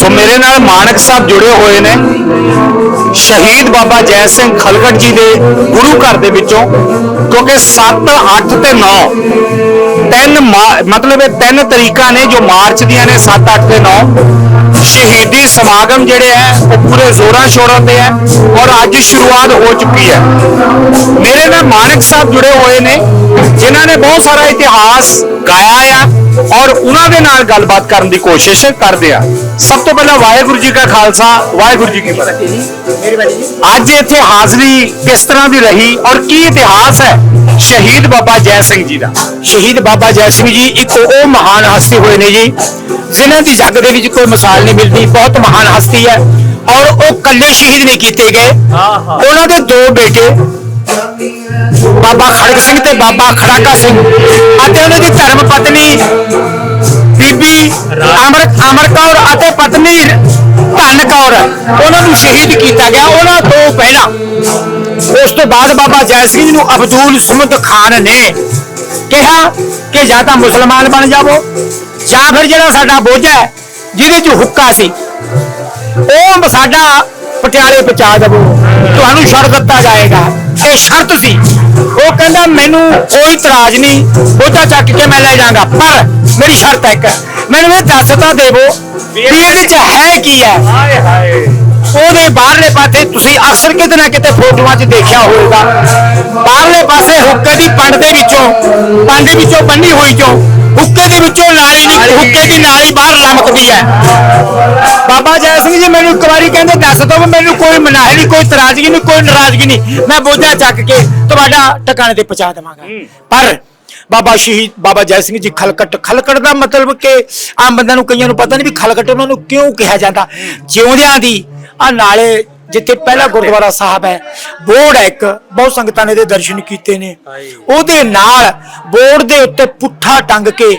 ਸੋ ਮੇਰੇ ਨਾਲ ਮਾਨਕ ਸਾਹਿਬ ਜੁੜੇ ਹੋਏ ਨੇ। ਸ਼ਹੀਦ ਬਾਬਾ ਜੈ ਸਿੰਘ ਖਲਗੜ ਜੀ ਦੇ ਗੁਰੂ ਘਰ ਦੇ ਵਿੱਚੋਂ, ਕਿਉਂਕਿ 7 8 ਤੇ 9 ਤਿੰਨ ਮਤਲਬ ਇਹ ਤਿੰਨ ਤਰੀਕਾਂ ਨੇ ਜੋ ਮਾਰਚ ਦੀਆਂ ਨੇ 7 8 ਤੇ 9 ਸ਼ਹੀਦੀ ਸਮਾਗਮ ਜਿਹੜੇ ਹੈ, ਉਹ ਪੂਰੇ ਜ਼ੋਰਾਂ ਸ਼ੋਰਾਂ ਤੇ ਹੈ ਔਰ ਅੱਜ ਸ਼ੁਰੂਆਤ ਹੋ ਚੁੱਕੀ ਹੈ। ਮੇਰੇ ਨਾਲ ਮਾਨਕ ਸਾਹਿਬ ਜੁੜੇ ਹੋਏ ਨੇ, ਜਿਨ੍ਹਾਂ ਨੇ ਬਹੁਤ ਸਾਰਾ ਇਤਿਹਾਸ ਗਾਇਆ ਆ। ਔਰ ਉਹਨਾਂ ਦੇ ਨਾਲ ਗੱਲਬਾਤ ਕਰਨ ਦੀ ਕੋਸ਼ਿਸ਼ ਕਰਦੇ ਆ। ਸਭ ਤੋਂ ਪਹਿਲਾਂ ਵਾਹਿਗੁਰੂ ਜੀ ਕਾ ਖਾਲਸਾ ਵਾਹਿਗੁਰੂ ਜੀ ਕੀ ਫਤਿਹ। ਅੱਜ ਇੱਥੇ ਹਾਜ਼ਰੀ ਕਿਸ ਤਰ੍ਹਾਂ ਦੀ ਰਹੀ ਔਰ ਕੀ ਇਤਿਹਾਸ ਹੈ ਸ਼ਹੀਦ ਬਾਬਾ ਜੈ ਸਿੰਘ ਜੀ ਦਾ? ਸ਼ਹੀਦ ਬਾਬਾ ਜੈ ਸਿੰਘ ਜੀ ਇੱਕ ਉਹ ਮਹਾਨ ਹਸਤੀ ਹੋਏ ਨੇ ਜੀ ਜਿਨ੍ਹਾਂ ਦੀ ਜੱਗ ਦੇ ਵਿੱਚ ਕੋਈ ਮਿਸਾਲ ਨਹੀਂ ਮਿਲਦੀ ਬਹੁਤ ਮਹਾਨ ਹਸਤੀ ਹੈ ਔਰ ਉਹ ਕੱਲੇ ਸ਼ਹੀਦ ਨਹੀਂ ਕੀਤੇ ਗਏ। ਉਹਨਾਂ ਦੇ ਦੋ ਬੇਟੇ ਬਾਬਾ ਖੜਕ ਸਿੰਘ ਤੇ ਬਾਬਾ ਖੜਾਕਾ ਸਿੰਘ। ਅਤੇ ਉਹਨਾਂ ਦੀ ਧਰਮ ਪਤਨੀ ਬੀਬੀ ਅਮਰ ਅਮਰ ਕੌਰ ਅਤੇ ਪਤਨੀ ਧਨ ਕੌਰ, ਉਹਨਾਂ ਨੂੰ ਸ਼ਹੀਦ ਕੀਤਾ ਗਿਆ। ਉਹਨਾਂ ਤੋਂ ਪਹਿਲਾਂ ਉਸ ਤੋਂ ਬਾਅਦ ਬਾਬਾ ਜੈ ਸਿੰਘ ਨੂੰ ਅਬਦੁਲ ਸਮਦ ਖਾਨ ਨੇ ਕਿਹਾ ਕਿ ਜਾਂ ਤਾਂ ਮੁਸਲਮਾਨ ਬਣ ਜਾਵੋ, ਜਾਂ ਫਿਰ ਜਿਹੜਾ ਸਾਡਾ ਬੋਝ ਹੈ, ਜਿਹਦੇ ਚ ਹੁੱਕਾ ਸੀ। ਉਹ ਸਾਡਾ ਪਟਿਆਲੇ ਪਹੁੰਚਾ ਦੇਵੋ। ਤੁਹਾਨੂੰ ਛੱਡ ਦਿੱਤਾ ਜਾਏਗਾ। ਇਹ ਸ਼ਰਤ ਸੀ। ਉਹ ਕਹਿੰਦਾ ਮੈਨੂੰ ਕੋਈ ਇਤਰਾਜ਼ ਨਹੀਂ। ਬੋਝਾ ਚੱਕ ਕੇ ਮੈਂ ਲੈ ਜਾਵਾਂਗਾ ਪਰ ਮੇਰੀ ਸ਼ਰਤ ਹੈ ਇੱਕ। ਮੈਨੂੰ ਇਹ ਦੱਸ ਤਾਂ ਦੇਵੋ ਵੀ ਇਹਦੇ ਚ ਹੈ ਕੀ ਹੈ? ਹਾਏ ਹਾਏ। ਉਹਦੇ ਬਾਹਰਲੇ ਪਾਸੇ ਤੁਸੀਂ ਅਕਸਰ ਕਿਤੇ ਨਾ ਕਿਤੇ ਫੋਟੋਆਂ 'ਚ ਦੇਖਿਆ ਹੋਵੇਗਾ। ਬਾਹਰਲੇ ਪਾਸੇ ਹੁੱਕੇ ਦੀ ਪੰਡ ਦੇ ਵਿੱਚੋਂ ਪੰਡ ਵਿੱਚੋਂ ਬੰਨੀ ਹੋਈ ਚੋਂ ਹੁੱਕੇ ਦੇ ਵਿੱਚੋਂ ਨਾਲੀ ਦੀ ਹੁੱਕੇ ਦੀ ਨਾਲੀ ਬਾਹਰ ਲਮਕਦੀ ਹੈ। ਬਾਬਾ ਜੈ ਸਿੰਘ ਜੀ ਮੈਨੂੰ ਇੱਕ ਵਾਰੀ ਕਹਿੰਦੇ ਦੱਸ ਵੀ ਮੈਨੂੰ ਕੋਈ ਮਨਾਹੀ ਨਹੀਂ ਕੋਈ ਤਰਾਜ਼ਗੀ ਨਹੀਂ ਕੋਈ ਨਾਰਾਜ਼ਗੀ ਨਹੀਂ। ਮੈਂ ਬੋਝਾ ਚੱਕ ਕੇ ਤੁਹਾਡਾ ਟਿਕਾਣੇ ਤੇ ਪਹੁੰਚਾ ਦੇਵਾਂਗਾ। ਪਰ ਬਾਬਾ ਸ਼ਹੀਦ ਬਾਬਾ ਜੈ ਸਿੰਘ ਜੀ ਖਲਕਟ ਖਲਕਟ ਦਾ ਮਤਲਬ ਕਿ ਆਮ ਬੰਦਿਆਂ ਨੂੰ ਕਈਆਂ ਨੂੰ ਪਤਾ ਨਹੀਂ ਵੀ ਖਲਕਟ ਉਹਨਾਂ ਨੂੰ ਕਿਉਂ ਕਿਹਾ ਜਾਂਦਾ। ਜਿਉਂਦਿਆਂ ਦੀ ਆ ਨਾਲੇ ਜਿੱਥੇ ਪਹਿਲਾ ਗੁਰਦੁਆਰਾ ਸਾਹਿਬ ਹੈ ਬੋਰਡ ਹੈ ਇੱਕ ਬਹੁਤ ਸੰਗਤਾਂ ਨੇ ਇਹਦੇ ਦਰਸ਼ਨ ਕੀਤੇ ਨੇ। ਉਹਦੇ ਨਾਲ ਬੋਰਡ ਦੇ ਉੱਤੇ ਪੁੱਠਾ ਟੰਗ ਕੇ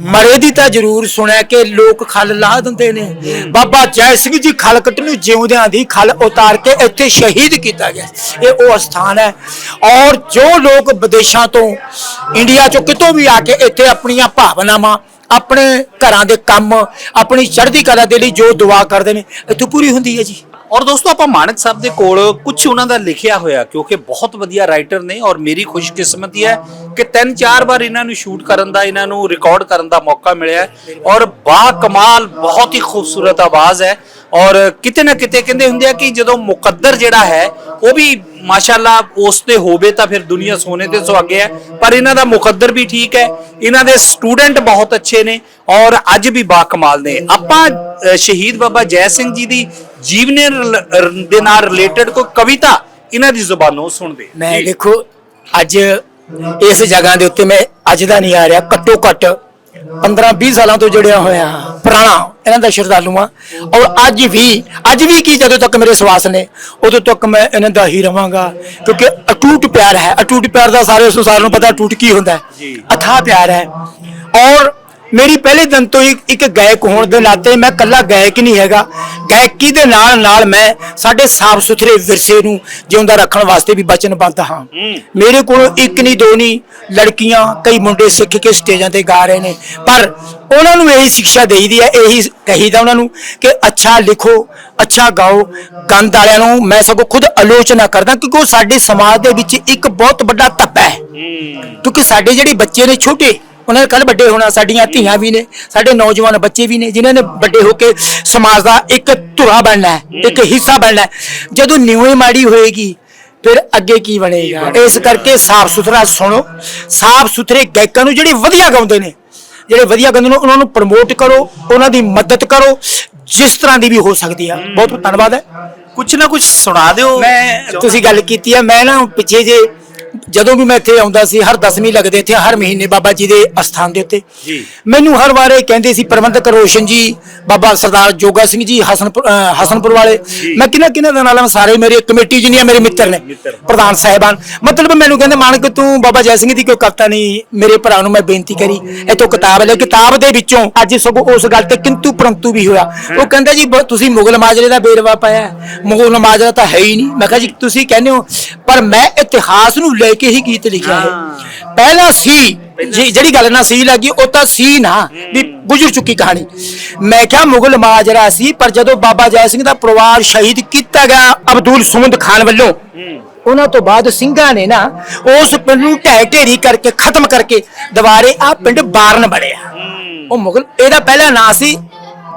ਮਰੇ ਦੀ ਤਾਂ ਜ਼ਰੂਰ ਸੁਣਿਆ ਕਿ ਲੋਕ ਖਲ ਲਾ ਦਿੰਦੇ ਨੇ। ਬਾਬਾ ਜੈ ਸਿੰਘ ਜੀ ਖਲਕਟ ਨੂੰ ਜਿਉਂਦਿਆਂ ਦੀ ਖਲ ਉਤਾਰ ਕੇ ਇੱਥੇ ਸ਼ਹੀਦ ਕੀਤਾ ਗਿਆ। ਇਹ ਉਹ ਸਥਾਨ ਹੈ। ਔਰ ਜੋ ਲੋਕ ਵਿਦੇਸ਼ਾਂ ਤੋਂ ਇੰਡੀਆ ਚੋਂ ਕਿਤੋਂ ਵੀ ਆ ਕੇ ਇੱਥੇ ਆਪਣੀਆਂ ਭਾਵਨਾਵਾਂ ਆਪਣੇ ਘਰਾਂ ਦੇ ਕੰਮ ਆਪਣੀ ਚੜ੍ਹਦੀ ਕਲਾ ਦੇ ਲਈ ਜੋ ਦੁਆ ਕਰਦੇ ਨੇ ਇੱਥੋਂ ਪੂਰੀ ਹੁੰਦੀ ਹੈ ਜੀ। ਔਰ ਦੋਸਤੋ, ਆਪਾਂ ਮਾਨਕ ਸਾਹਿਬ ਦੇ ਕੋਲ ਕੁਝ ਉਹਨਾਂ ਦਾ ਲਿਖਿਆ ਹੋਇਆ, ਕਿਉਂਕਿ ਬਹੁਤ ਵਧੀਆ ਰਾਈਟਰ ਨੇ ਔਰ ਮੇਰੀ ਖੁਸ਼ਕਿਸਮਤੀ ਹੈ ਕਿ ਤਿੰਨ ਚਾਰ ਵਾਰ ਇਹਨਾਂ ਨੂੰ ਸ਼ੂਟ ਕਰਨ ਦਾ, ਇਹਨਾਂ ਨੂੰ ਰਿਕਾਰਡ ਕਰਨ ਦਾ ਮੌਕਾ ਮਿਲਿਆ ਔਰ ਬਾ ਕਮਾਲ, ਬਹੁਤ ਹੀ ਖੂਬਸੂਰਤ ਆਵਾਜ਼ ਹੈ। ਔਰ ਕਿਤੇ ਨਾ ਕਿਤੇ ਕਹਿੰਦੇ ਹੁੰਦੇ ਆ ਕਿ ਜਦੋਂ ਮੁਕੱਦਰ ਜਿਹੜਾ ਹੈ, ਉਹ ਵੀ ਮਾਸ਼ਾਅੱਲਾ ਉਸ ਤੇ ਹੋਵੇ ਤਾਂ ਫਿਰ ਦੁਨੀਆ ਸੋਨੇ ਤੇ ਸੁਹਾਗੇ ਹੈ। ਪਰ ਇਹਨਾਂ ਦਾ ਮੁਕੱਦਰ ਵੀ ਠੀਕ ਹੈ, ਇਹਨਾਂ ਦੇ ਸਟੂਡੈਂਟ ਬਹੁਤ ਅੱਛੇ ਨੇ ਔਰ ਅੱਜ ਵੀ ਬਾ ਕਮਾਲ ਨੇ। ਆਪਾਂ ਸ਼ਹੀਦ ਬਾਬਾ ਜੈ ਸਿੰਘ ਜੀ ਦੀ ਜੀਵਨੀ ਦੇ ਨਾਲ ਰਿਲੇਟਡ ਕੋਈ ਕਵਿਤਾ ਇਹਨਾਂ ਦੀ ਜ਼ੁਬਾਨੋਂ ਸੁਣਦੇ ਮੈਂ ਦੇਖੋ, ਅੱਜ ਇਸ ਜਗ੍ਹਾ ਦੇ ਉੱਤੇ ਮੈਂ ਅੱਜ ਦਾ ਨਹੀਂ ਆ ਰਿਹਾ ਘੱਟੋ ਘੱਟ 15 20 ਸਾਲਾਂ ਤੋਂ ਜੁੜਿਆ ਹੋਇਆ ਪੁਰਾਣਾ। ਇਹਨਾਂ ਦਾ ਸ਼ਰਧਾਲੂ ਹਾਂ। ਔਰ ਅੱਜ ਵੀ ਅੱਜ ਵੀ ਕੀ ਜਦੋਂ ਤੱਕ ਮੇਰੇ ਸਵਾਸ ਨੇ ਉਦੋਂ ਤੱਕ ਮੈਂ ਇਹਨਾਂ ਦਾ ਹੀ ਰਵਾਂਗਾ। ਕਿਉਂਕਿ ਅਟੂਟ ਪਿਆਰ ਹੈ। ਅਟੂਟ ਪਿਆਰ ਦਾ ਸਾਰੇ ਸੰਸਾਰ ਨੂੰ ਪਤਾ ਅਟੂਟ ਕੀ ਹੁੰਦਾ ਹੈ। ਅਥਾਹ ਪਿਆਰ ਹੈ। ਔਰ ਮੇਰੀ ਪਹਿਲੇ ਦਿਨ ਤੋਂ ਹੀ ਇੱਕ ਗਾਇਕ ਹੋਣ ਦੇ ਨਾਤੇ ਮੈਂ ਕੱਲਾ ਗਾਇਕ ਨਹੀਂ ਹੈਗਾ। ਗਾਇਕੀ ਦੇ ਨਾਲ ਨਾਲ ਮੈਂ ਸਾਡੇ ਸਾਫ਼ ਸੁਥਰੇ ਵਿਰਸੇ ਨੂੰ ਜਿਉਂਦਾ ਰੱਖਣ ਵਾਸਤੇ ਵੀ ਬਚਨਬੱਧ ਹਾਂ। ਮੇਰੇ ਕੋਲ ਇੱਕ ਨਹੀਂ ਦੋ ਨਹੀਂ ਲੜਕੀਆਂ ਕਈ ਮੁੰਡੇ ਸਿੱਖ ਕੇ ਸਟੇਜਾਂ ਤੇ ਗਾ ਰਹੇ ਨੇ। ਪਰ ਉਹਨਾਂ ਨੂੰ ਇਹੀ ਸਿੱਖਿਆ ਦੇਈਦੀ ਹੈ ਇਹੀ ਕਹੀਦਾ ਉਹਨਾਂ ਨੂੰ ਕਿ ਅੱਛਾ ਲਿਖੋ ਅੱਛਾ ਗਾਓ। ਗੰਦ ਵਾਲਿਆਂ ਨੂੰ ਮੈਂ ਸਗੋਂ ਖੁਦ ਆਲੋਚਨਾ ਕਰਦਾ ਕਿਉਂਕਿ ਉਹ ਸਾਡੇ ਸਮਾਜ ਦੇ ਵਿੱਚ ਇੱਕ ਬਹੁਤ ਵੱਡਾ ਧੱਬਾ ਹੈ। ਕਿਉਂਕਿ ਸਾਡੇ ਜਿਹੜੇ ਬੱਚੇ ਨੇ ਛੋਟੇ ਉਹਨਾਂ ਨੇ ਕੱਲ ਵੱਡੇ ਹੋਣਾ ਸਾਡੀਆਂ ਧੀਆਂ ਵੀ ਨੇ ਸਾਡੇ ਨੌਜਵਾਨ ਬੱਚੇ ਵੀ ਨੇ ਜਿਨ੍ਹਾਂ ਨੇ ਵੱਡੇ ਹੋ ਕੇ ਸਮਾਜ ਦਾ ਇੱਕ ਧੁਰਾ ਬਣਨਾ ਹੈ ਇੱਕ ਹਿੱਸਾ ਬਣਨਾ ਹੈ। ਜਦੋਂ ਨਿਉਏ ਮਾੜੀ ਹੋਏਗੀ ਫਿਰ ਅੱਗੇ ਕੀ ਬਣੇਗਾ? ਇਸ ਕਰਕੇ ਸਾਫ਼ ਸੁਥਰਾ ਸੁਣੋ। ਸਾਫ਼ ਸੁਥਰੇ ਗਾਇਕਾਂ ਨੂੰ ਜਿਹੜੇ ਵਧੀਆ ਗਾਉਂਦੇ ਨੇ ਜਿਹੜੇ ਵਧੀਆ ਗਾਉਂਦੇ ਨੇ ਉਹਨਾਂ ਨੂੰ ਪ੍ਰਮੋਟ ਕਰੋ ਉਹਨਾਂ ਦੀ ਮਦਦ ਕਰੋ ਜਿਸ ਤਰ੍ਹਾਂ ਦੀ ਵੀ ਹੋ ਸਕਦੀ ਆ। ਬਹੁਤ ਬਹੁਤ ਧੰਨਵਾਦ ਹੈ। ਕੁਝ ਨਾ ਕੁਝ ਸੁਣਾ ਦਿਓ। ਮੈਂ ਤੁਸੀਂ ਗੱਲ ਕੀਤੀ ਹੈ ਮੈਂ ਨਾ ਪਿੱਛੇ ਜੇ ਜਦੋਂ ਵੀ ਮੈਂ ਇੱਥੇ ਆਉਂਦਾ ਸੀ ਹਰ 10ਵੀਂ ਲੱਗਦੇ ਇੱਥੇ ਹਰ ਮਹੀਨੇ ਬਾਬਾ ਜੀ ਦੇ ਅਸਥਾਨ ਦੇ ਉੱਤੇ। ਜੀ। ਮੈਨੂੰ ਹਰ ਵਾਰ ਇਹ ਕਹਿੰਦੇ ਸੀ ਪ੍ਰਬੰਧਕ ਰੋਸ਼ਨ ਜੀ ਬਾਬਾ ਸਰਦਾਰ ਜੋਗਾ ਸਿੰਘ ਜੀ ਹਸਨਪੁਰ ਹਸਨਪੁਰ ਵਾਲੇ। ਮੈਂ ਕਿਹਨਾਂ ਕਿਹਨਾਂ ਦੇ ਨਾਲ ਮੈਂ ਸਾਰੇ ਮੇਰੇ ਕਮੇਟੀ ਜਿੰਨੀਆਂ ਮੇਰੇ ਮਿੱਤਰ ਨੇ ਪ੍ਰਧਾਨ ਸਾਹਿਬਾਨ। ਮਤਲਬ ਮੈਨੂੰ ਕਹਿੰਦੇ ਮਾਨਕ ਤੂੰ ਬਾਬਾ ਜੈ ਸਿੰਘ ਦੀ ਕੋਈ ਕਵਿਤਾ ਨਹੀਂ ਮੇਰੇ ਭਰਾ ਨੂੰ ਮੈਂ ਬੇਨਤੀ ਕਰੀ। ਇਹ ਤੋਂ ਕਿਤਾਬ ਲੈ ਕਿਤਾਬ ਦੇ ਵਿੱਚੋਂ ਅੱਜ ਸਗੋਂ ਉਸ ਗੱਲ ਤੇ ਕਿੰਤੂ ਪਰੰਤੂ ਵੀ ਹੋਇਆ। ਉਹ ਕਹਿੰਦਾ ਜੀ ਬ- ਤੁਸੀਂ ਮੁਗਲ ਮਾਜਰੇ ਦਾ ਬੇਰਵਾ ਪਾਇਆ। ਹੈ। ਮੁਗਲ ਮਾਜਰਾ ਤਾਂ ਹੈ ਹੀ ਨਹੀਂ। ਮੈਂ ਕਿਹਾ ਜੀ ਤੁਸੀਂ ਕਹਿੰਦੇ ਹੋ ਪਰ ਮੈਂ ਇਤਿਹਾਸ ਨੂੰ ਲੈ ਕੇ ਹੀ ਗੀਤ ਲਿਖਿਆ ਹੈ। ਪਹਿਲਾ ਸੀ ਜਿਹੜੀ ਗੱਲ ਨਾ ਸੀ ਲੱਗੀ ਉਹ ਤਾਂ ਸੀ ਨਾ ਵੀ ਗੁਜ਼ਰ ਚੁੱਕੀ ਕਹਾਣੀ। ਮੈਂ ਕਿਹਾ ਮੁਗਲ ਮਾਜਰਾ ਸੀ ਪਰ ਜਦੋਂ ਬਾਬਾ ਜੈ ਸਿੰਘ ਦਾ ਪਰਿਵਾਰ ਸ਼ਹੀਦ ਕੀਤਾ ਗਿਆ ਅਬਦੁਲ ਸੁਮੰਦ ਖਾਨ ਵੱਲੋਂ ਉਹਨਾਂ ਤੋਂ ਬਾਅਦ ਸਿੰਘਾਂ ਨੇ ਨਾ ਉਸ ਪਿੰਡ ਨੂੰ ਢਹਿ ਢੇਰੀ ਕਰਕੇ ਖਤਮ ਕਰਕੇ ਦੁਬਾਰੇ ਆ ਪਿੰਡ ਬਾਰਨ ਬਣਿਆ। ਉਹ ਮੁਗਲ ਇਹਦਾ ਪਹਿਲਾ ਨਾਂ ਸੀ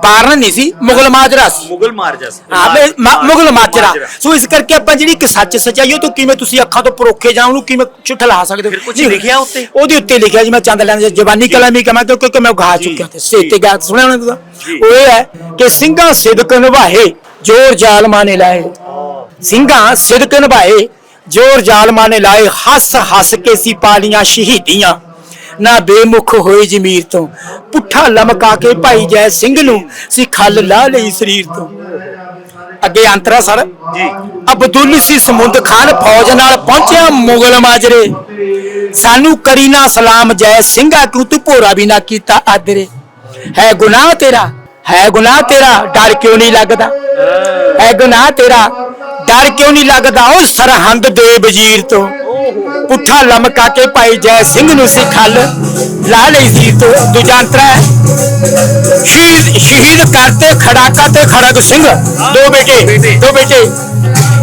ਬਾਰਨ ਨਹੀਂ ਸੀ ਮੁਗਲ ਮਾਜਰਾ ਸੀ। ਮੁਗਲ ਮਾਰ ਜਾ ਆਪੇ ਮੁਗਲ ਮਾਜਰਾ। ਸੋ ਇਸ ਕਰਕੇ ਆਪਾਂ ਜਿਹੜੀ ਕਿ ਸੱਚ ਸਚਾਈ ਉਹ ਤੋਂ ਕਿਵੇਂ ਤੁਸੀਂ ਅੱਖਾਂ ਤੋਂ ਪਰੋਖੇ ਜਾਂ ਉਹਨੂੰ ਕਿਵੇਂ ਝੁਠਲਾ ਸਕਦੇ ਫਿਰ ਕੁਛ ਨਹੀਂ, ਲਿਖਿਆ ਉੱਤੇ? ਉਹਦੇ ਉੱਤੇ ਲਿਖਿਆ ਜੀ ਮੈਂ ਚੰਦ ਲੈਣ ਜਵਾਨੀ ਕਲਾਮੀ ਕਮਾ ਕਿਉਂਕਿ ਮੈਂ ਗਾ ਚੁੱਕਿਆ ਤੇ ਸਟੇਜ ਤੇ ਗਾ ਸੁਣਿਆ ਉਹਨੇ ਜੀ। ਉਹ ਇਹ ਹੈ ਕਿ ਸਿੰਘਾਂ ਸਿਦਕ ਨਿਭਾਏ ਜੋਰ ਜ਼ਾਲਮਾਂ ਨੇ ਲਾਏ। ਸਿੰਘਾਂ ਸਿਦਕ ਨਿਭਾਏ ਜੋਰ ਜ਼ਾਲਮਾਂ ਨੇ ਲਾਏ ਹੱਸ ਹੱਸ ਕੇ ਸੀ ਪਾਲੀਆਂ ਸ਼ਹੀਦੀਆਂ। ਨਾ ਬੇਮੁਖ ਹੋਏ ਜ਼ਮੀਰ ਤੋਂ। ਪੁੱਠਾ ਲਮਕਾ ਕੇ ਭਾਈ ਜੈ ਸਿੰਘ ਨੂੰ ਸੀ ਖੱਲ ਲਾ ਲਈ ਸਰੀਰ ਤੋਂ। ਅੱਗੇ ਅੰਤਰਾ ਸਰ। ਜੀ। ਅਬਦੁੱਲ ਸੀ ਸਮੁੰਦ ਖਾਨ ਫੌਜ ਨਾਲ ਪਹੁੰਚਿਆ ਮੁਗਲ ਮਾਜਰੇ। ਸਾਨੂੰ ਕਰੀ ਨਾ ਸਲਾਮ ਜੈ ਸਿੰਘਾ ਕਿਉਂ ਤੂੰ ਭੋਰਾ ਵੀ ਨਾ ਕੀਤਾ ਆਦਰੇ। ਹੈ ਗੁਨਾਹ ਤੇਰਾ ਹੈ ਗੁਨਾਹ ਤੇਰਾ ਡਰ ਕਿਉਂ ਨਹੀਂ ਲੱਗਦਾ? ਹੈ ਗੁਨਾਹ ਤੇਰਾ ਡਰ ਕਿਉਂ ਨਹੀਂ ਲੱਗਦਾ? ਉਹ ਸਰਹੰਦ ਦੇ ਵਜ਼ੀਰ ਤੋਂ। ਪੁੱਠਾ ਲਮਕਾ ਕੇ ਭਾਈ ਜੈ ਸਿੰਘ ਨੂੰ ਸੀ ਖੱਲ ਲਾ ਲਈ ਸੀ ਤੋਂ ਦੂਜਾ ਅੰਤਰਾ। ਸ਼ਹੀਦ ਸ਼ਹੀਦ ਕਰਤੇ ਖੜਾਕਾ ਤੇ ਖੜਗ ਸਿੰਘ। ਦੋ ਬੇਟੇ ਦੋ ਬੇਟੇ।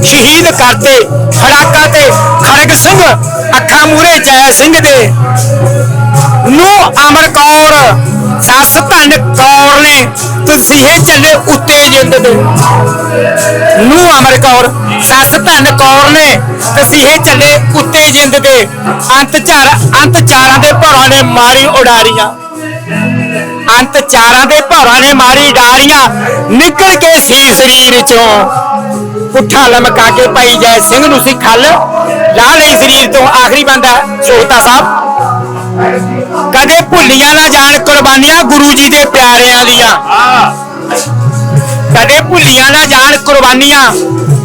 ਸ਼ਹੀਦ ਕਰਤੇ ਖੜਾਕਾ ਤੇ ਖੜਗ ਸਿੰਘ। ਅੱਖਾਂ ਮੂਰੇ ਜੈ ਸਿੰਘ ਦੇ। ਨੂੰ ਅਮਰ ਕੌਰ। ਸੱਸ ਧਨ ਕੌਰ ਨੇ ਤਸੀਹੇ ਚੱਲੇ ਉੱਤੇ ਜਿੰਦ ਦੇ। ਨੂੰ ਅਮਰ ਕੌਰ ਸੱਸ ਧਨ ਕੌਰ ਨੇ ਤਸੀਹੇ ਚੱਲੇ ਉੱਤੇ ਜਿੰਦ ਦੇ। ਅੰਤ ਚਾਰ, ਅੰਤ ਚਾਰਾਂ ਦੇ ਭੌਰਾਂ ਨੇ ਮਾਰੀ ਉਡਾਰੀਆਂ। ਅੰਤ ਚਾਰਾਂ ਦੇ ਭੌਰਾਂ ਨੇ ਮਾਰੀ ਡਾਰੀਆਂ। ਨਿਕਲ ਕੇ ਸੀ ਸਰੀਰ ਚੋਂ। ਪੁੱਠਾ ਲਮਕਾ ਕੇ ਭਾਈ ਜੈ ਸਿੰਘ ਨੂੰ ਸੀ ਖੱਲ। ਲਾ ਲਈ ਸਰੀਰ ਤੋਂ, ਆਖਰੀ ਬੰਦਾ ਸੋਹਤਾ ਸਾਹਿਬ। ਕਦੇ ਭੁੱਲੀਆਂ ਨਾ ਜਾਣ ਕੁਰਬਾਨੀਆਂ ਗੁਰੂ ਜੀ ਦੇ ਪਿਆਰਿਆਂ ਦੀਆਂ। ਕਦੇ ਭੁੱਲੀਆਂ ਨਾ ਜਾਣ ਕੁਰਬਾਨੀਆਂ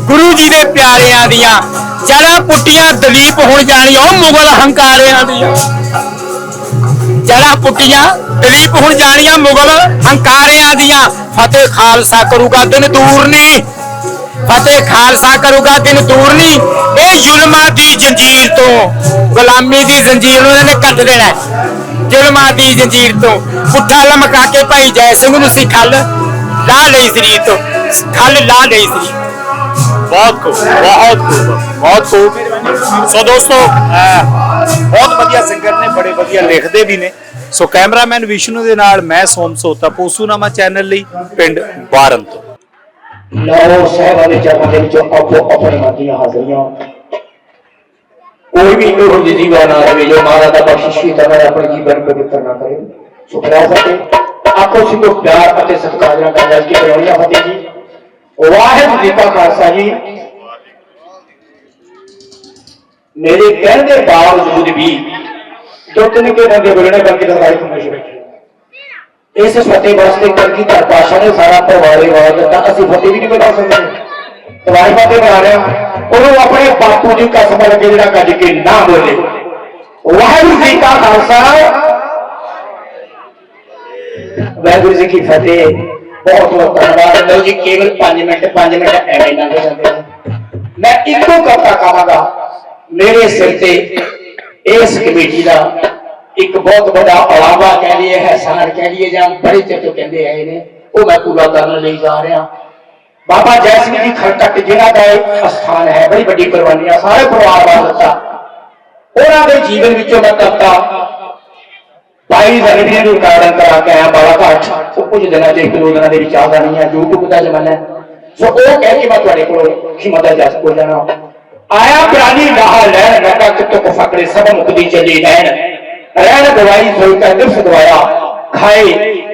ਗੁਰੂ ਜੀ ਦੇ ਪਿਆਰਿਆਂ ਦੀਆਂ। ਜੜਾ ਪੁੱਟੀਆਂ ਦਲੀਪ ਹੁਣ ਜਾਣੀ ਉਹ ਮੁਗਲ ਹੰਕਾਰਿਆਂ ਦੀਆਂ। ਜੜਾ ਪੁੱਟੀਆਂ ਦਲੀਪ ਹੁਣ ਜਾਣੀਆਂ ਮੁਗਲ ਹੰਕਾਰਿਆਂ ਦੀਆਂ। ਫਤਿਹ ਖਾਲਸਾ ਕਰੂਗਾ ਦਿਨ ਦੂਰ ਨਹੀਂ ਫਤਿਹ ਖਾਲਸਾ ਕਰੂਗਾ, ਦਿਨ ਦੂਰ ਨਹੀਂ। ਇਹ ਜ਼ੁਲਮਾਂ ਦੀ ਜੰਜੀਰ ਤੋਂ, ਗੁਲਾਮੀ ਦੀ ਜੰਜੀਰ ਨੂੰ ਇਹਨਾਂ ਨੇ ਕੱਟ ਦੇਣਾ ਜ਼ੁਲਮਾਂ ਦੀ ਜੰਜੀਰ ਤੋਂ। ਪੁੱਠਾ ਲਮਕਾ ਕੇ ਭਾਈ ਜੈ ਸਿੰਘ ਨੂੰ ਸੀ ਖੱਲ ਲਾ ਲਈ ਸਰੀਰ ਤੋਂ। ਖੱਲ ਲਾ ਲਈ ਸਰੀਰ। ਬਹੁਤ ਖੂਬ ਬਹੁਤ ਖੂਬ ਬਹੁਤ ਖੂਬ। ਸੋ ਦੋਸਤੋ ਬਹੁਤ ਵਧੀਆ ਸਿੰਗਰ ਨੇ, ਬੜੇ ਵਧੀਆ ਲਿਖਦੇ ਵੀ ਨੇ। ਸੋ ਕੈਮਰਾਮੈਨ ਵਿਸ਼ਨੂੰ ਦੇ ਨਾਲ ਮੈਂ ਸੋਮ ਸੋਤਾ, ਪੋਸੂਨਾਮਾ ਚੈਨਲ ਲਈ, ਪਿੰਡ ਬਾਰਨ ਤੋਂ ਲਓ ਸਾਹਿਬਾਂ ਦੇ ਚਰਨਾਂ ਦੇ ਵਿੱਚੋਂ ਆਪੋ ਆਪਣੇ ਮਾਤੀਆਂ ਹਾਜ਼ਰੀਆਂ ਕੋਈ ਵੀ ਇਹੋ ਜਿਹੀ ਜੀਵਨ ਨਾ ਰਵੇ ਜੋ ਮਹਾਰਾਜ ਦਾ ਬਖਸ਼ਿਸ਼ ਕੀਤਾ ਹੈ ਆਪਣੇ ਜੀਵਨ ਪਵਿੱਤਰ ਨਾ ਕਰੇ ਸੋ ਖੜਾ ਸਕੇ ਆਪੋ ਸਿੱਧੋ ਪਿਆਰ ਅਤੇ ਸਤਿਕਾਰ ਨਾਲ ਕਰ ਕੇ ਬਣਾਉਣੀਆਂ ਫਤਿਹ ਜੀ ਵਾਹਿਗੁਰੂ ਜੀ ਕਾ ਖਾਲਸਾ ਜੀ ਮੇਰੇ ਕਹਿਣ ਦੇ ਬਾਵਜੂਦ ਵੀ ਜੋ ਤਿੰਨ ਕੇ ਬੰਦੇ ਬੋਲਣੇ ਬਾਕੀ ਦਾ ਸਾਰੀ ਖਮੋਸ਼ ਬੈਠੇ ਇਸ ਫਤਿਹ ਵਾਸਤੇ ਕਰਕੀ ਧਰ ਪਾਸ਼ਾ ਨੇ ਸਾਰਾ ਪਰਿਵਾਰੇ ਵਾਰ ਦਿੱਤਾ। ਅਸੀਂ ਫਤਿਹ ਵੀ ਨਹੀਂ ਬਣਾ ਸਕਦੇ। ਤੁਹਾਡੇ ਫਤਿਹ ਬਣਾ ਰਹੇ ਹਾਂ। ਉਹਨੂੰ ਆਪਣੇ ਬਾਪੂ ਦੀ ਕਸਮ ਲੱਗੇ ਜਿਹੜਾ ਕੱਢ ਕੇ ਨਾ ਬੋਲੇ। ਵਾਹਿਗੁਰੂ ਜੀ ਕਾ ਖਾਲਸਾ। ਵਾਹਿਗੁਰੂ ਜੀ ਕੀ ਫਤਿਹ। ਬਹੁਤ ਬਹੁਤ ਧੰਨਵਾਦ। ਲਓ ਜੀ, ਕੇਵਲ 5 ਮਿੰਟ 5 ਮਿੰਟ ਐਵੇਂ ਲੰਘ ਜਾਂਦੇ ਨੇ ਮੈਂ ਇੱਕੋ ਕਥਾ ਕਹਾਂਗਾ। ਮੇਰੇ ਸਿਰ ਤੇ ਇਸ ਕਮੇਟੀ ਦਾ ਇੱਕ ਬਹੁਤ ਵੱਡਾ ਅਲਾਵਾ ਕਹਿ ਲਈਏ ਹੈਸਾਨ ਕਹਿ ਲਈਏ ਜਾਂ ਬੜੇ ਚਿਰ ਤੋਂ ਕਹਿੰਦੇ ਆਏ ਨੇ, ਉਹ ਮੈਂ ਪੂਰਾ ਕਰਨ ਲਈ ਜਾ ਰਿਹਾ। ਬਾਬਾ ਜੈ ਸਿੰਘ ਜੀ ਖਰਟਕ ਜਿਹੜਾ ਦਾ ਇਹ ਅਸਥਾਨ ਹੈ, ਬੜੀ ਵੱਡੀ ਕੁਰਬਾਨੀ ਆ, ਸਾਰੇ ਪਰਿਵਾਰ ਵਾਲ ਦਿੱਤਾ। ਉਹਨਾਂ ਦੇ ਜੀਵਨ ਵਿੱਚੋਂ ਮੈਂ ਕਵਿਤਾ ਬਾਈ ਜਨਵਰੀ ਨੂੰ ਕਾਰਨ ਕਰਾ ਕੇ ਆਇਆ ਬਾਲਾ ਘਾਟ। ਉਹ ਕੁਝ ਦਿਨਾਂ ਚ ਇੱਕ ਦੋ ਦਿਨਾਂ ਦੇ ਵਿੱਚ ਆ ਨਹੀਂ ਹੈ YouTube ਦਾ ਜ਼ਮਾਨਾ ਹੈ। ਸੋ ਉਹ ਕਹਿ ਕੇ ਮੈਂ ਤੁਹਾਡੇ ਕੋਲ ਖਿਮਤਾ ਜਸ ਕੋਲ ਜਾਣਾ ਆਇਆ ਪ੍ਰਾਨੀ ਲਾਹ ਲੈਣ ਨਕਾ ਕਿਤੋਂ ਫਕੜੇ ਸਭ ਮੁਕਦੀ ਚਲੀ ਲੈਣ। ਰਹਿਣ ਦਵਾਈ ਸੋਈ ਕਾ ਦਿਵਸ ਦਵਾਇਆ। ਖਾਏ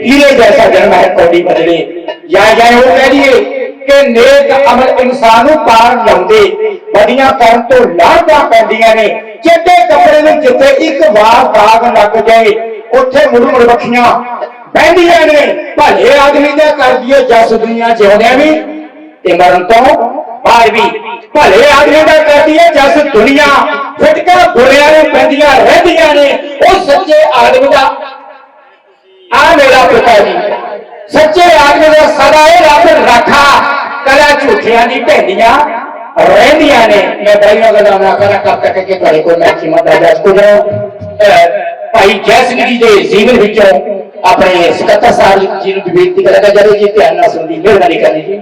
ਹੀਰੇ ਜੈਸਾ ਜਨਮ ਹੈ ਕੋਡੀ ਬਦਲੇ ਜਾਂ ਜਾਂ ਉਹ ਕਹਿ ਲਈਏ ਕਿ ਨੇਕ ਅਮਲ ਇਨਸਾਨ ਨੂੰ ਪਾਰ ਲਾਉਂਦੇ ਵੱਡੀਆਂ ਕਰਨ ਤੋਂ ਲਾਂਘਾਂ ਪੈਂਦੀਆਂ ਨੇ। ਚਿੱਟੇ ਕੱਪੜੇ ਨੂੰ ਜਿੱਥੇ ਇੱਕ ਵਾਰ ਦਾਗ ਲੱਗ ਜਾਏ, ਉੱਥੇ ਮੁੜ ਮੁੜ ਬੱਖੀਆਂ ਬਹਿੰਦੀਆਂ ਨੇ। ਭਲੇ ਆਦਮੀ ਦਾ ਕਰਦੀ ਹੈ ਜਸ ਦੁਨੀਆ ਜਿਉਂਦਿਆਂ ਵੀ। ਤੇ ਮਰਨ ਤੋਂ ਬਾਅਦ ਵੀ, ਭਲੇ ਆਦਮੀ ਦਾ ਹੈ, ਜਸ ਦੁਨੀਆ ਫਿਟਕਾ ਬੁਰਿਆਂ ਨੂੰ ਪੈਂਦੀਆਂ ਰਹਿੰਦੀਆਂ ਨੇ, ਉਹ ਸੱਚੇ ਆਦਮੀ ਦਾ ਆ ਮੇਰਾ ਪਿਤਾ ਜੀ, ਸੱਚੇ ਆਦਮੀ ਦਾ ਸਦਾ ਇਹ ਰੱਬ ਰਾਖਾ, ਕਲਾ ਝੂਠਿਆਂ ਦੀ ਭੈਂਦੀਆਂ ਰਹਿੰਦੀਆਂ ਨੇ। ਮੈਂ ਬਾਈਆਂ ਗੱਲਾਂ ਨਾ ਕਰਾਂ ਕਬ ਤੱਕ ਕਿ ਤੁਹਾਡੇ ਕੋਲ ਮੈਂ ਦਾ ਜਸ ਕੁਝ ਭਾਈ ਜੈ ਸਿੰਘ ਜੀ ਦੇ ਜੀਵਨ ਵਿੱਚੋਂ ਆਪਣੇ 77 ਸਾਲ ਜੀ ਨੂੰ ਬੇਨਤੀ ਕਰਾਂਗਾ ਜਦੋਂ ਜੀ ਧਿਆਨ ਨਾਲ ਸੁਣਦੀ, ਮਿਹਰਬਾਨੀ ਕਰਨੀ ਜੀ।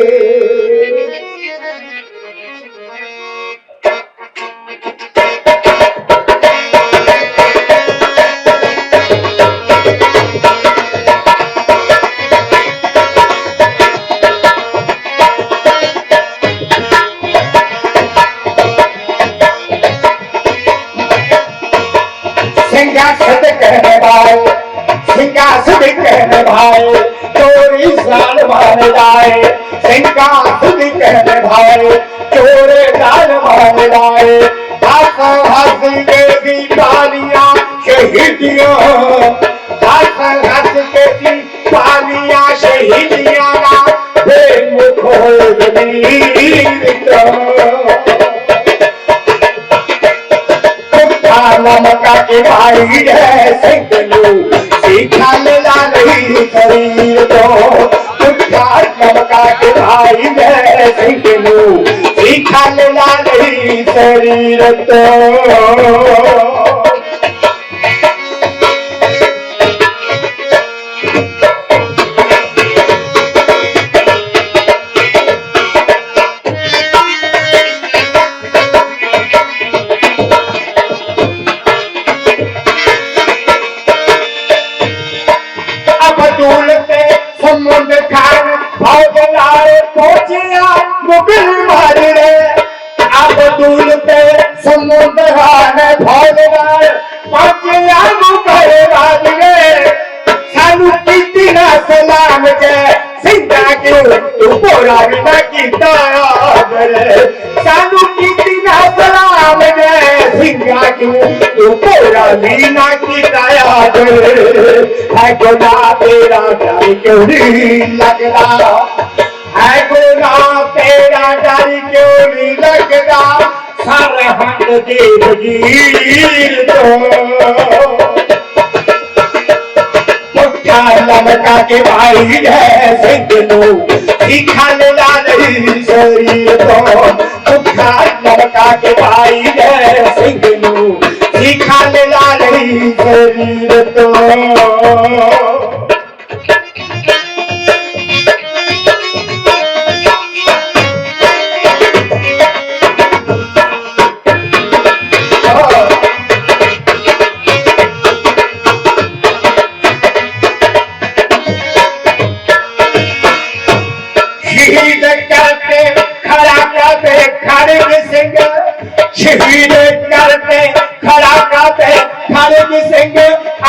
नमका के भाई है सिंगलू सीखा मिला नहीं शरीर को पुट्ठा नमका के भाई है सिंगलू सीखा मिला नहीं शरीर तो आदर सानू कीती ना सलाम के सिंधा क्यों तू बोला भी ना कीता आदर है गुनाह तेरा डर क्यों नहीं लगदा है गुनाह तेरा डर क्यों नहीं लगदा सरहद दे लबका खे भाई सिखा नबका के भाई सिखा रही शरीर त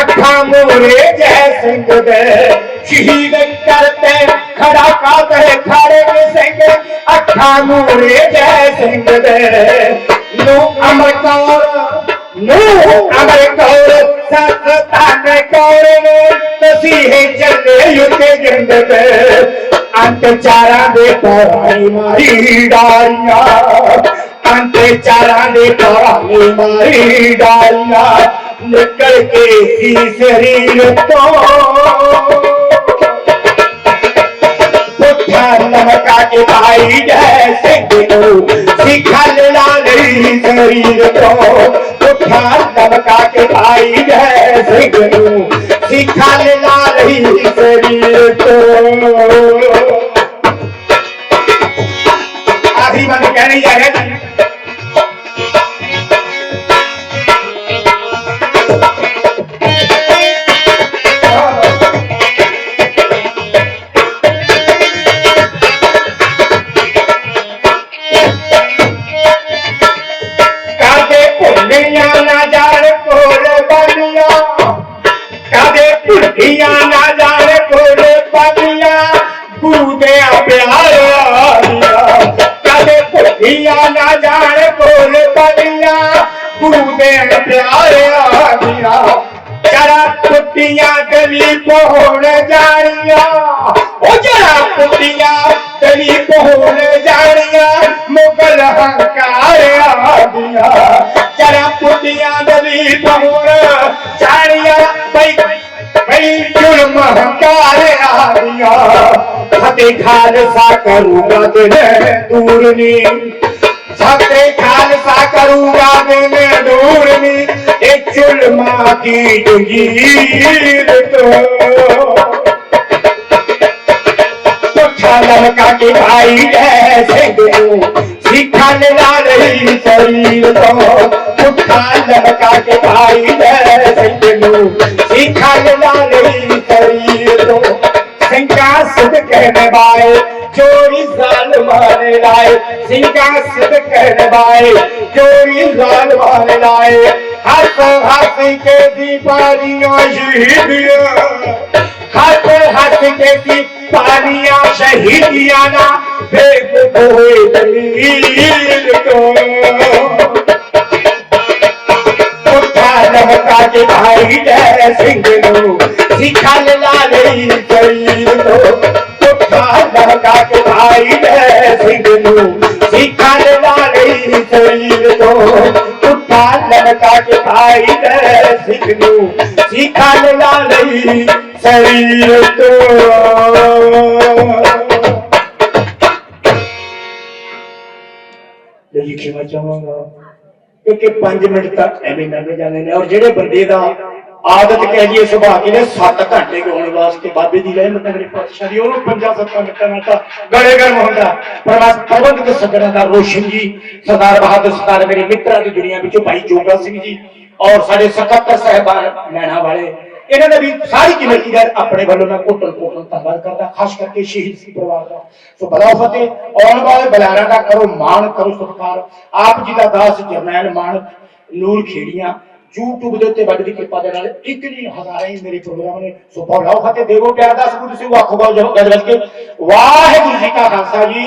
ਅੱਖਾਂ ਮੋਰੇ ਜੈ ਸਿੰਘ ਦੇ। ਸ਼ਹੀਦ ਕਰਤੇ ਖੜਾ ਕਾਤੇ ਖੜੇ ਸਿੰਘ। ਅੱਖਾਂ ਮੋਰੇ ਜੈ ਸਿੰਘ ਦੇ। ਨੂੰ ਅਮਰਕੌਰ ਨੂੰ ਅਮਰਕੌਰ ਸਤ ਤਨ ਕੌਰ ਨੇ ਤਸੀਹੇ ਚੱਲੇ ਯੁੱਤੇ ਜਿੰਦ ਤੇ। ਅੰਤ ਚਾਰਾਂ ਦੇ ਪਰਾਈ ਮਾਰੀ ਡਾਰੀਆਂ ਅੰਤ ਚਾਰਾਂ ਦੇ ਪਰਾਈ ਮਾਰੀ ਡਾਰੀਆਂ ਨਿਕਲ ਕੇ ਸੀ ਸਰੀਰ ਤੋਂ। ਉੱਠਾ ਲਮਕਾ ਕੇ ਭਾਈ ਜੈ ਸਿੰਘ ਨੂੰ, ਸਿਖਲ ਲਾ ਲਈ ਸਰੀਰ ਤੋਂ। ਉੱਠਾ ਲਮਕਾ ਕੇ ਭਾਈ ਜੈ ਸਿੰਘ ਨੂੰ, ਸਿਖਲ ਲਾ ਲਈ ਸਰੀਰ ਤੋਂ। ਆਖਰੀ ਬੰਦ ਕਹਿਣੀ ਹੈ चार पुटियणियूं पुटिय मुगल हकारली पाणी फुल महाकार ਦਿਨ ਦੂਰ ਨੀ ਸਤੇ ਖਾਲਸਾ ਕਰੂਗਾ ਦਿਨ ਦੂਰ ਨੀ ਇਹ ਜ਼ੁਲਮਾਂ ਦੀ ਜੰਗੀਰ ਤੋਂ ਪੁੱਠਾ ਲਮਕਾ ਕੇ ਭਾਈ ਜੈ ਸਿੰਘ ਨੂੰ ਸਿੱਖਾਂ ਨੇ ਲਾ ਲਈ ਸਰੀਰ ਤੋਂ ਪੁੱਠਾ ਲਮਕਾ ਕੇ ਭਾਈ ਜੈ ਸਿੰਘ ਨੂੰ ਸਿੱਖਾਂ ਨੇ ਲਾ ਲਈ ਸਰੀਰ ਤੋਂ ਸਿੰਘਾਂ ਸਿੱਧ ਕਹਿ ਬਾਏ ਚੋਰੀ ਜ਼ਾਲਮਾਂ ਨੇ ਲਾਏ ਸਿੰਘਾਂ ਸਿੱਧ ਕਹਿ ਬਾਏ ਚੋਰੀ ਜ਼ਾਲਮਾਂ ਨੇ ਲਾਏ ਹੱਥ ਹੱਥ ਕੇ ਦੀਵਾਰੀਆਂ ਲਮਕਾ ਕੇ ਭਾਈ ਜੈ ਸਿੰਘ ਨੂੰ, ਸਿੱਖਾਂ ਨੇ ਲਾ ਤੋਂ ਪੁੱਠਾ ਲਮਕਾ ਕੇ ਭਾਈ ਜੈ ਸਿੰਘ ਨੂੰ ਸਿੱਖਾਂ ਨੇ ਸ਼ਰੀਰ ਤੋਂ ਪੁੱਠਾ ਲਮਕਾ ਕੇ ਭਾਈ ਜੈ ਸਿੰਘ ਨੂੰ ਸਿੱਖਾਂ ਨੇ ਸ਼ਰੀਰ ਤੋਂ। ਲਈ ਖਿਮਾ ਚਾਹਾਂਗਾ। ਕਿਉਂਕਿ 5 ਮਿੰਟ ਤੱਕ ਐਵੇਂ ਲੰਘ ਜਾਂਦੇ ਨੇ। ਔਰ ਜਿਹੜੇ ਬੰਦੇ ਦਾ ਆਦਤ ਕਹਿ ਜੀ ਸੁਭਾਅ ਕੀ ਨੇ? 7 ਘੰਟੇ ਗਾਉਣ ਵਾਸਤੇ ਬਾਬੇ ਦੀ ਰਹਿਮਤ ਮੇਰੇ ਪਾਤਸ਼ਾਹ ਦੀ ਉਹਨੂੰ 50-70 ਮਿੰਟਾਂ ਨਾਲ ਤਾਂ ਗਲੇ ਗਰਮ ਹੁੰਦਾ। ਪਰ ਬਸ ਪ੍ਰਬੰਧਕ ਸੱਜਣਾ ਦਾ ਰੋਸ਼ਨ ਜੀ, ਸਰਦਾਰ ਬਹਾਦਰ ਸਰਦਾਰ ਮੇਰੇ ਮਿੱਤਰਾਂ ਦੀ ਦੁਨੀਆ ਵਿੱਚੋਂ ਭਾਈ ਜੋਗਾ ਸਿੰਘ ਜੀ ਔਰ ਸਾਡੇ ਸਕੱਤਰ ਸਾਹਿਬਾਨ ਨੈਣਾ ਵਾਲੇ, ਇਹਨਾਂ ਨੇ ਵੀ ਸਾਰੀ ਕਮੇਟੀ ਦਾ ਆਪਣੇ ਵੱਲੋਂ ਮੈਂ ਕੋਟਲ ਕੋਟਲ ਧੰਨਵਾਦ ਕਰਦਾ, ਖਾਸ ਕਰਕੇ ਸ਼ਹੀਦ ਸਿੰਘ ਪਰਿਵਾਰ ਦਾ। ਸੋ ਬੜਾ ਫਤਿਹ, ਆਉਣ ਵਾਲੇ ਬਲਾਰਾਂ ਦਾ ਕਰੋ, ਮਾਣ ਕਰੋ, ਸਤਿਕਾਰ। ਆਪ ਜੀ ਦਾ ਦਾਸ ਜਰਨੈਲ ਮਾਨ ਨੂਰ ਖੇੜੀਆਂ YouTube ਦੇ ਉੱਤੇ ਵੱਡੀ ਕਿਰਪਾ ਦੇ ਨਾਲ ਇੱਕ ਨਹੀਂ ਹਜ਼ਾਰਾਂ ਹੀ ਮੇਰੇ ਪ੍ਰੋਗਰਾਮ ਨੇ ਸੋ ਬੜਾ ਫਤਿਹ ਦੇਵੋ ਪਿਆਰ ਦਾ ਸਬੂਤ ਸੀ ਆਖੋ ਬਾਉ ਜਬ ਗੱਜ ਕੇ ਵਾਹਿਗੁਰੂ ਜੀ ਕਾ ਖਾਲਸਾ ਜੀ